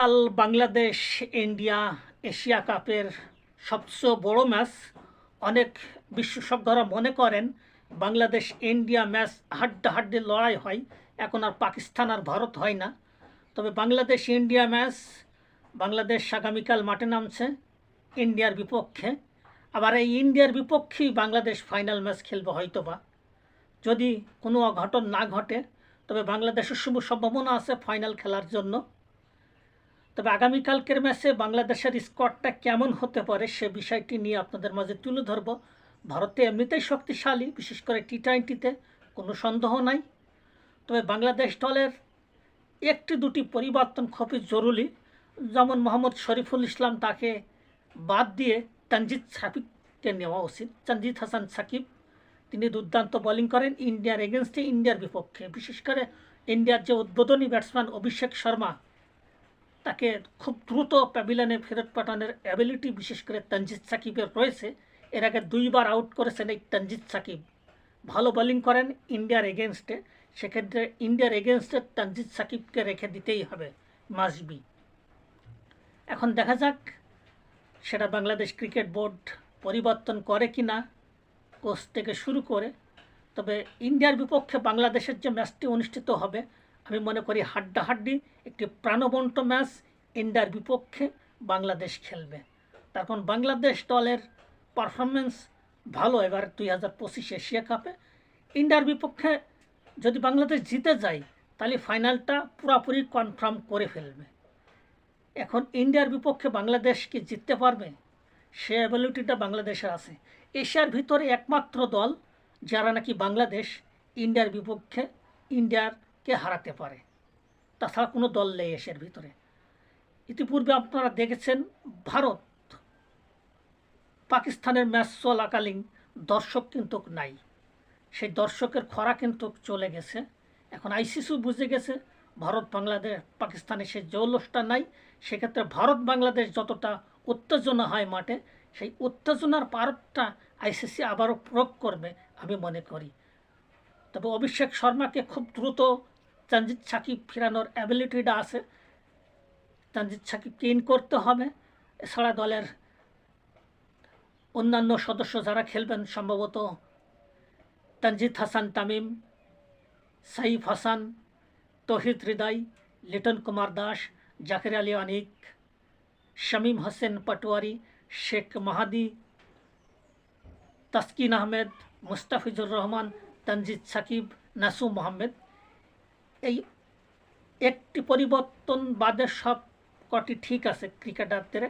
কাল Bangladesh, India, Asia কাপের সবচেয়ে বড় ম্যাচ। অনেক বিশেষজ্ঞরা মনে করেন বাংলাদেশ, ইন্ডিয়া ম্যাচ হাড্ডাহাড্ডি লড়াই হয়। এখন আর পাকিস্তান আর ভারত হয় না। তবে বাংলাদেশ, ইন্ডিয়া ম্যাচ, বাংলাদেশ আগামীকাল মাঠে নামছে ইন্ডিয়ার বিপক্ষে। আবার এই ইন্ডিয়ার বিপক্ষেই বাংলাদেশ ফাইনাল ম্যাচ খেলবে হয়তোবা। যদি কোনো অঘটন না ঘটে, তবে বাংলাদেশের শুভ সম্ভাবনা আছে ফাইনাল খেলার জন্য। তবে আগামীকালকের ম্যাচে বাংলাদেশের স্কোয়াডটা কেমন হতে পারে সে বিষয়টি নিয়ে আপনাদের মাঝে তুলে ধরব। ভারতে এমনিতেই শক্তিশালী, বিশেষ করে টি টোয়েন্টিতে কোনো সন্দেহ নাই। তবে বাংলাদেশ দলের একটি দুটি পরিবর্তন খুবই জরুরি। যেমন মোহাম্মদ শরীফুল ইসলাম তাকে বাদ দিয়ে তানজিদ সাকিবকে নেওয়া উচিত। তানজিদ হাসান সাকিব, তিনি দুর্দান্ত বোলিং করেন ইন্ডিয়ার এগেনস্টে ইন্ডিয়ার বিপক্ষে। বিশেষ করে ইন্ডিয়ার যে উদ্বোধনী ব্যাটসম্যান অভিষেক শর্মা তাকে খুব দ্রুত প্যাভিলিয়নে ফেরত পাঠানোর অ্যাবিলিটি বিশেষ করে তানজিদ সাকিবের রয়েছে। এর আগে দুইবার আউট করেছেন এই তানজিদ সাকিব। ভালো বোলিং করেন ইন্ডিয়ার এগেনস্টে সেক্ষেত্রে ইন্ডিয়ার এগেনস্টে তানজিদ সাকিবকে রেখে দিতেই হবে মাসবি এখন দেখা যাক সেটা বাংলাদেশ ক্রিকেট বোর্ড পরিবর্তন করে কি না কোচ থেকে শুরু করে। তবে ইন্ডিয়ার বিপক্ষে বাংলাদেশের যে ম্যাচটি অনুষ্ঠিত হবে আমি মনে করি হাড্ডাহাড্ডি একটি প্রাণবন্ত ম্যাচ ইন্ডিয়ার বিপক্ষে বাংলাদেশ খেলবে। তার কারণ বাংলাদেশ দলের পারফরমেন্স ভালো এবার দুই হাজার পঁচিশ এশিয়া কাপে। ইন্ডিয়ার বিপক্ষে যদি বাংলাদেশ জিতে যায়, তাহলে ফাইনালটা পুরোপুরি কনফার্ম করে ফেলবে। এখন ইন্ডিয়ার বিপক্ষে বাংলাদেশ কি জিততে পারবে? সে অ্যাবিলিটিটা বাংলাদেশের আছে। এশিয়ার ভিতরে একমাত্র দল, যারা নাকি বাংলাদেশ, ইন্ডিয়ার বিপক্ষে ইন্ডিয়ারকে হারাতে পারে? তাছাড়া কোনো দল নেই এশিয়ার ভিতরে। ইতিপূর্বে আপনারা দেখেছেন ভারত পাকিস্তানের ম্যাচ চলাকালীন দর্শক কিন্তু নাই। সেই দর্শকের খরা কিন্তু চলে গেছে। এখন আইসিসিও বুঝে গেছে, ভারত, বাংলাদেশ পাকিস্তানে সেই জৌলসটা নাই। সেক্ষেত্রে ভারত, বাংলাদেশ যতটা উত্তেজনা হয় মাঠে, সেই উত্তেজনার পারটা আইসিসি আবারও প্রয়োগ করবে আমি মনে করি। তবে অভিষেক শর্মাকে খুব দ্রুত তানজিদ সাকিব ফেরানোর অ্যাবিলিটিটা আছে। তানজিদ সাকিবকে ইন করতে হবে। এছাড়া দলের অন্যান্য সদস্য যারা খেলবেন, সম্ভবত তানজিদ হাসান, তামিম, সাইফ হাসান, তহিদ হৃদয়, লিটন কুমার দাস, জাকির আলী অনিক, শামীম হোসেন পাটোয়ারি, শেখ মাহাদি, তাসকিন আহমেদ, মুস্তাফিজুর রহমান, তানজিদ সাকিব নাসুম মোহাম্মদ। এই একটি পরিবর্তন বাদে সব কটি ঠিক আছে ক্রিকেটারদের।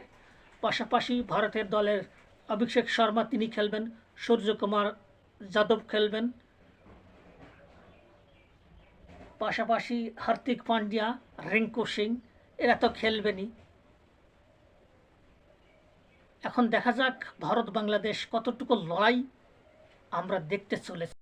পাশাপাশি ভারতের দলের অভিষেক শর্মা তিনি খেলবেন, সূর্যকুমার যাদব খেলবেন। পাশাপাশি হার্দিক পান্ডিয়া, রিঙ্কু সিং, এরা তো খেলবেনই। এখন দেখা যাক ভারত বাংলাদেশ কতটুকু লড়াই আমরা দেখতে চলেছি।